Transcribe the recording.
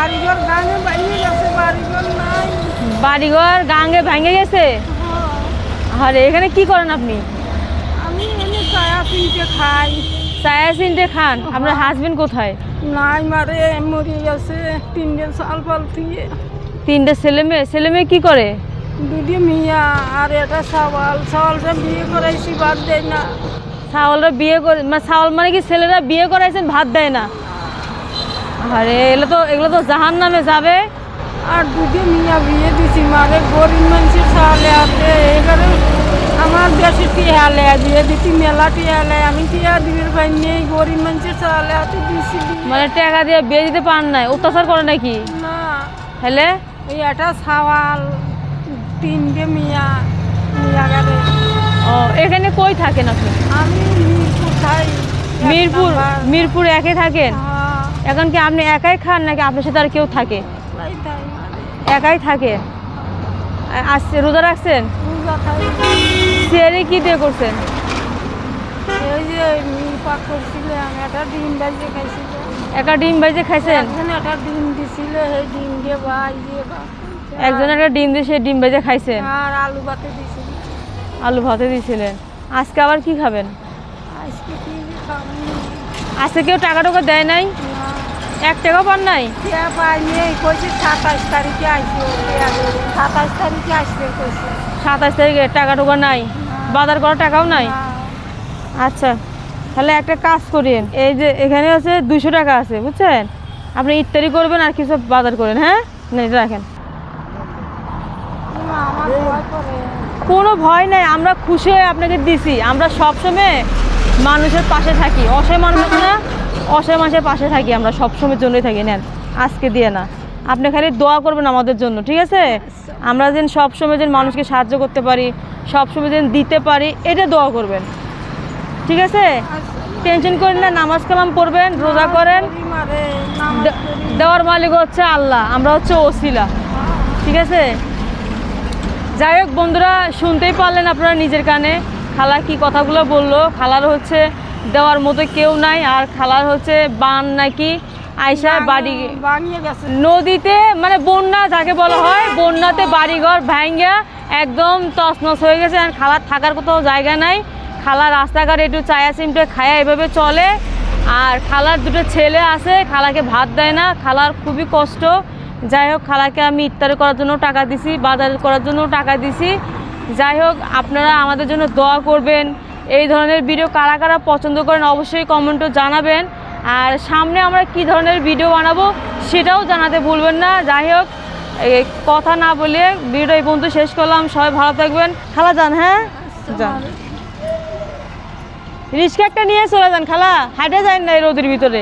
বাড়িঘর গাঙে বাইরে গেছে বাড়িঘর নাই। বাড়িঘর গাঙ্গে ভেঙে গেছে? হ্যাঁ, আরে এখানে কি করেন আপনি? আমি এনে চায়া কিনতে খাই। চায়া সিনটে খান? আপনার হাজবেন্ড কোথায়? নাই মারে মরে গেছে। তিনটে সাল ফাল থেকে তিনটে ছেলে মেয়ে? ছেলে মেয়ে কি করে? দুটি মিয়া আর এটা সাওয়াল সাওয়ালটা বিয়ে করাইছি বাদ দেয় না। ছাওলরা বিয়ে করে মানে ছাওল মানে কি ছেলেরা বিয়ে করাইছেন ভাত দেয় না? আরে এগুলো তো এগুলো তো জাহান নামে যাবে। আর দুটি মিয়া বিয়ে দিছি মারে গরিব মানুষের সালে আছে। এবারে আমার বেশি টিয়া লেয়া দিয়ে দিতি মেলা টিয়া লেয় আমি টিয়া দিবির ভাই নেই? গরিব মানুষের সালে হাতে দিছি। মানে টাকা দিয়ে বিয়ে দিতে পারেন নাই? অত্যাচার করে নাকি? না। হেলে এই একটা সাওয়াল তিনটে মিয়া মিয়া গেলে। ও এখানে কই থাকেন আপনি? আমি মিরপুর এক মিরপুর মিরপুর একে থাকেন? হ্যাঁ, এখন কি আপনি একাই খান নাকি আপনার সাথে আর কেউ থাকে? একাই থাকে। আসছে রোজা রাখছেন? সিয়ারে কি দিয়ে করছেন? ডিম বাজে একা ডিম ভেজে খাইছেন? একজন একটা ডিম দিয়ে সে ডিম ভেজে খাইছেন? আর আলু বাতে দিছিল। আলু ভাতে দিয়েছিলেন আজকে আবার কি খাবেন? আজকে কেউ টাকা টাকা দেয় নাই? এক টাকা পান নাই? পাইনি এই কইছে সাতাশ তারিখে আসবে সাতাশ তারিখে আসবে কইছে। সাতাশ তারিখে টাকা টাকা নাই? বাজার করার টাকাও নাই? আচ্ছা তাহলে একটা কাজ করিয়েন। এই যে এখানে আছে দুশো টাকা আছে বুঝছেন? আপনি ইত্যাদি করবেন আর কিছু বাজার করেন হ্যাঁ? এটা রাখেন। কোনো ভয় নাই আমরা খুশি হয়ে আপনাকে দিছি। আমরা সবসময় মানুষের পাশে থাকি। অসহায় মানুষ না? অসহায় মানুষের পাশে থাকি আমরা, সবসময়ের জন্যই থাকি, নেন। আজকে দিয়ে না। আপনি খালি দোয়া করবেন আমাদের জন্য, ঠিক আছে? আমরা যেন সবসময় যেন মানুষকে সাহায্য করতে পারি, সবসময় যেন দিতে পারি, এটা দোয়া করবেন। ঠিক আছে? টেনশন করেন না, নামাজ কালাম পড়বেন, রোজা করেন। দেওয়ার মালিক হচ্ছে আল্লাহ, আমরা হচ্ছে ওসিলা। ঠিক আছে? যাই হোক, বন্ধুরা, শুনতেই পারলেন আপনারা নিজের কানে, খালা কি কথাগুলো বলল? খালার হচ্ছে দেওয়ার মতো কেউ নাই আর খালার হচ্ছে বান নাকি। আয়সা বাড়ি নদীতে মানে বন্যা যাকে বলা হয় বন্যাতে বাড়িঘর ভাঙ্গা একদম তছনছ হয়ে গেছে আর খালার থাকার কোথাও জায়গা নাই। খালা রাস্তাঘাট একটু চায়া চিমটে খায়া এভাবে চলে। আর খালার দুটো ছেলে আছে খালাকে ভাত দেয় না খালার খুবই কষ্ট। যাই হোক খালাকে আমি ইফতারি করার জন্য টাকা দিছি বাজার করার জন্য টাকা দিছি। যাই হোক আপনারা আমাদের জন্য দোয়া করবেন। এই ধরনের ভিডিও কারা কারা পছন্দ করেন অবশ্যই কমেন্টও জানাবেন। আর সামনে আমরা কি ধরনের ভিডিও বানাবো সেটাও জানাতে ভুলবেন না। যাই হোক কথা না বলে ভিডিও এই পর্যন্ত শেষ করলাম। সবাই ভালো থাকবেন। খালা যান হ্যাঁ? যান। রিক্সা একটা নিয়ে চলে যান খালা। হাঁটে যান না এই রোদের ভিতরে।